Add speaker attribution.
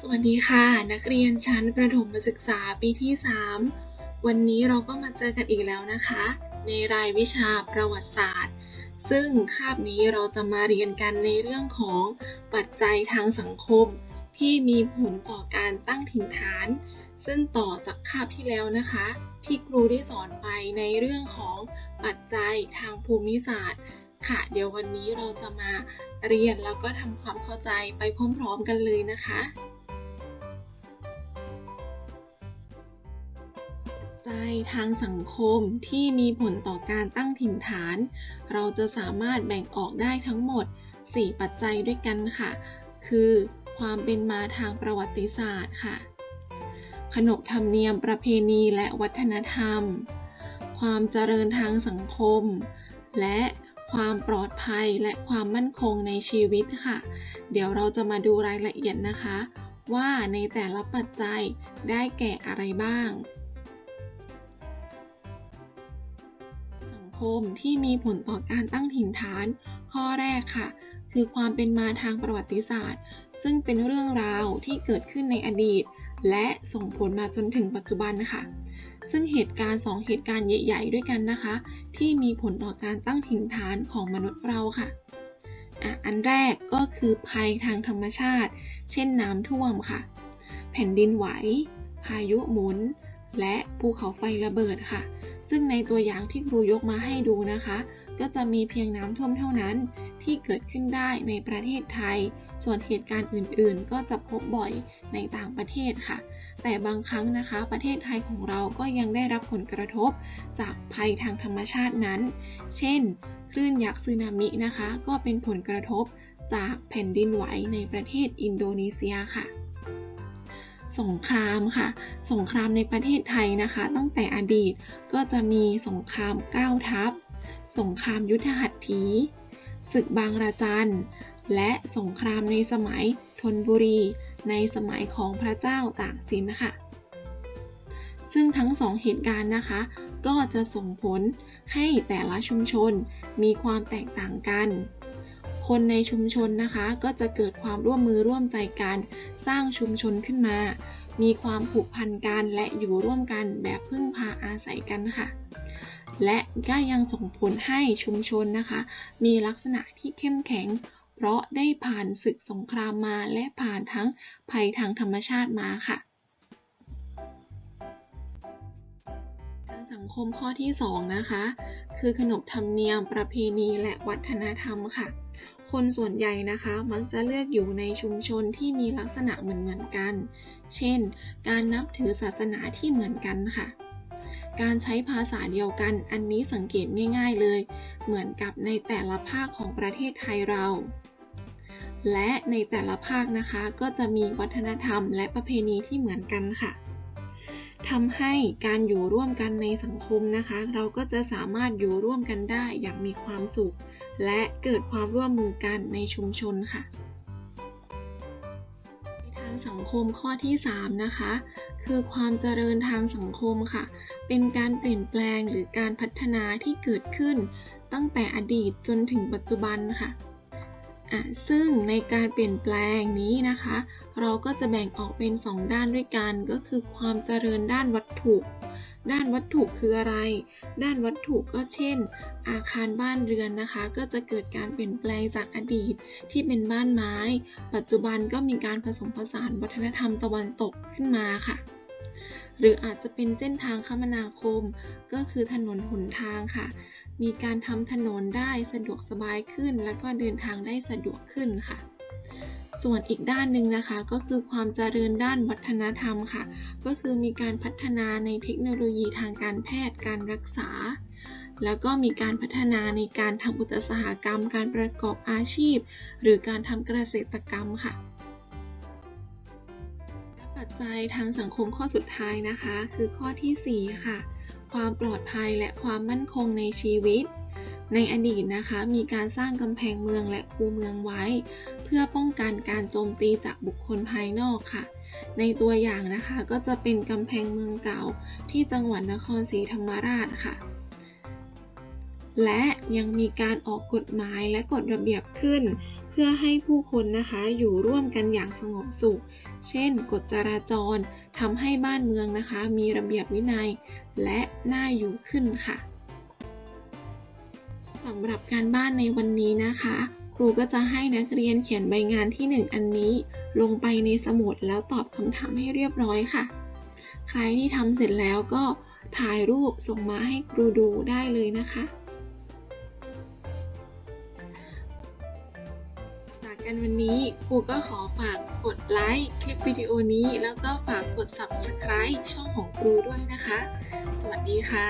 Speaker 1: สวัสดีค่ะ นักเรียนชั้นประถมศึกษาปีที่ 3 วันนี้เราก็มาเจอกันอีกแล้วนะคะ ในรายวิชาประวัติศาสตร์ ซึ่งคาบนี้เราจะมาเรียนกันในเรื่องของปัจจัยทางสังคม ที่มีผลต่อการตั้งถิ่นฐาน ซึ่งต่อจากคาบที่แล้วนะคะ ที่ครูได้สอนไปในเรื่องของปัจจัยทางภูมิศาสตร์ ค่ะ เดี๋ยววันนี้เราจะมาเรียนแล้วก็ทำความเข้าใจไปพร้อมๆกันเลยนะคะ จจัยทางสังคมที่มีผลต่อการตั้งถิ่นฐาน เราจะสามารถแบ่งออกได้ทั้งหมด 4 ปัจจัยด้วยกันค่ะ คือความเป็นมาทางประวัติศาสตร์ค่ะ ขนบธรรมเนียมประเพณีและวัฒนธรรม ความเจริญทางสังคม และความปลอดภัยและความมั่นคงในชีวิตค่ะ เดี๋ยวเราจะมาดูรายละเอียดนะคะ ว่าในแต่ละปัจจัยได้แก่อะไรบ้าง คมที่มีผลต่อการตั้งถิ่นฐาน ข้อแรกค่ะ คือความเป็นมาทางประวัติศาสตร์ ซึ่งเป็นเรื่องราวที่เกิดขึ้นในอดีต และส่งผลมาจนถึงปัจจุบันค่ะซึ่งเหตุการณ์ 2 เหตุการณ์ใหญ่ ๆ ด้วยกันนะคะ ที่มีผลต่อการตั้งถิ่นฐานของมนุษย์เราค่ะอะอันแรกก็คือภัยทางธรรมชาติ เช่นน้ำท่วมค่ะ แผ่นดินไหว พายุหมุน และภูเขาไฟระเบิดค่ะ ซึ่งในตัวอย่างที่ครูยกมาให้ดูนะคะ ก็จะมีเพียงน้ำท่วมเท่านั้นที่เกิดขึ้นได้ในประเทศไทย ส่วนเหตุการณ์อื่นๆ ก็จะพบบ่อยในต่างประเทศค่ะ แต่บางครั้งนะคะประเทศไทยของเราก็ยังได้รับผลกระทบจากภัยทางธรรมชาตินั้น เช่น คลื่นยักษ์สึนามินะคะ ก็เป็นผลกระทบจากแผ่นดินไหวในประเทศอินโดนีเซียค่ะ สงครามค่ะ สงครามในประเทศไทยนะคะ ตั้งแต่อดีตก็จะมีสงครามเก้าทัพ สงครามยุทธหัตถี ศึกบางระจัน และสงครามในสมัยธนบุรี ในสมัยของพระเจ้าตากสินค่ะ ซึ่งทั้งสองเหตุการณ์นะคะ ก็จะส่งผลให้แต่ละชุมชนมีความแตกต่างกัน คนในชุมชนนะคะ ก็จะเกิดความร่วมมือร่วมใจกัน สร้างชุมชนขึ้นมา มีความผูกพันกันและอยู่ร่วมกันแบบพึ่งพาอาศัยกันค่ะ และก็ยังส่งผลให้ชุมชนนะคะ มีลักษณะที่เข้มแข็ง เพราะได้ผ่านศึกสงครามมาและผ่านทั้งภัยทางธรรมชาติมาค่ะการสังคมข้อที่ 2 นะคะ คือขนบธรรมเนียมประเพณีและวัฒนธรรมค่ะ คนส่วนใหญ่นะคะมักจะเลือกอยู่ในชุมชนที่มีลักษณะเหมือนเหมือนกัน เช่น การนับถือศาสนาที่เหมือนกันค่ะ การใช้ภาษาเดียวกันอันนี้สังเกตง่าย ๆเลย เหมือนกับในแต่ละภาคของประเทศไทยเรา และในแต่ละภาคนะคะก็จะมีวัฒนธรรมและประเพณีที่เหมือนกันค่ะทำให้การอยู่ร่วมกันในสังคมนะคะ เราก็จะสามารถอยู่ร่วมกันได้อย่างมีความสุข และเกิดความร่วมมือกันในชุมชนค่ะ ในทางสังคมข้อที่ 3 นะคะ คือความเจริญทางสังคมค่ะ เป็นการเปลี่ยนแปลงหรือการพัฒนาที่เกิดขึ้น ตั้งแต่อดีตจนถึงปัจจุบันค่ะะซึ่งในการเปลี่ยนแปลงนี้นะคะ เราก็จะแบ่งออกเป็น 2 ด้านด้วยกัน ก็คือความเจริญด้านวัตถุ ด้านวัตถุคืออะไร ด้านวัตถุก็เช่น อาคารบ้านเรือนนะคะ ก็จะเกิดการเปลี่ยนแปลงจากอดีตที่เป็นบ้านไม้ ปัจจุบันก็มีการผสมผสานวัฒนธรรมตะวันตกขึ้นมาค่ะ หรืออาจจะเป็นเส้นทางคมนาคม ก็คือถนนหนทางค่ะ มีการทำถนนได้สะดวกสบายขึ้น และก็เดินทางได้สะดวกขึ้นค่ะ ส่วนอีกด้านหนึ่งนะคะก็คือความเจริญด้านวัฒนธรรมค่ะ ก็คือมีการพัฒนาในเทคโนโลยีทางการแพทย์การรักษา แล้วก็มีการพัฒนาในการทำอุตสาหกรรม การประกอบอาชีพ หรือการทำเกษตรกรรมค่ะปัจจัยทางสังคมข้อสุดท้ายนะคะ คือข้อทีสี่4 ค่ะ ความปลอดภัยและความมั่นคงในชีวิต ในอดีตนะคะมีการสร้างกำแพงเมืองและคูเมืองไว้ เพื่อป้องกันการโจมตีจากบุคคลภายนอกค่ะ ในตัวอย่างนะคะก็จะเป็นกำแพงเมืองเก่าที่จังหวัดนครศรีธรรมราชค่ะ และยังมีการออกกฎหมายและกฎระเบียบขึ้น เพื่อให้ผู้คนนะคะอยู่ร่วมกันอย่างสงบสุข เช่น กฎจราจรทำให้บ้านเมืองนะคะ มีระเบียบวินัย และน่าอยู่ขึ้นค่ะ สำหรับการบ้านในวันนี้นะคะ ครูก็จะให้นักเรียนเขียนใบงานที่ 1 อันนี้ ลงไปในสมุดแล้วตอบคำถามให้เรียบร้อยค่ะ ใครที่ทำเสร็จแล้วก็ถ่ายรูปส่งมาให้ครูดูได้เลยนะคะ จากกันวันนี้ครูก็ขอฝากกดไลค์คลิปวิดีโอนี้ แล้วก็ฝากกด subscribe ช่องของครูด้วยนะคะ สวัสดีค่ะ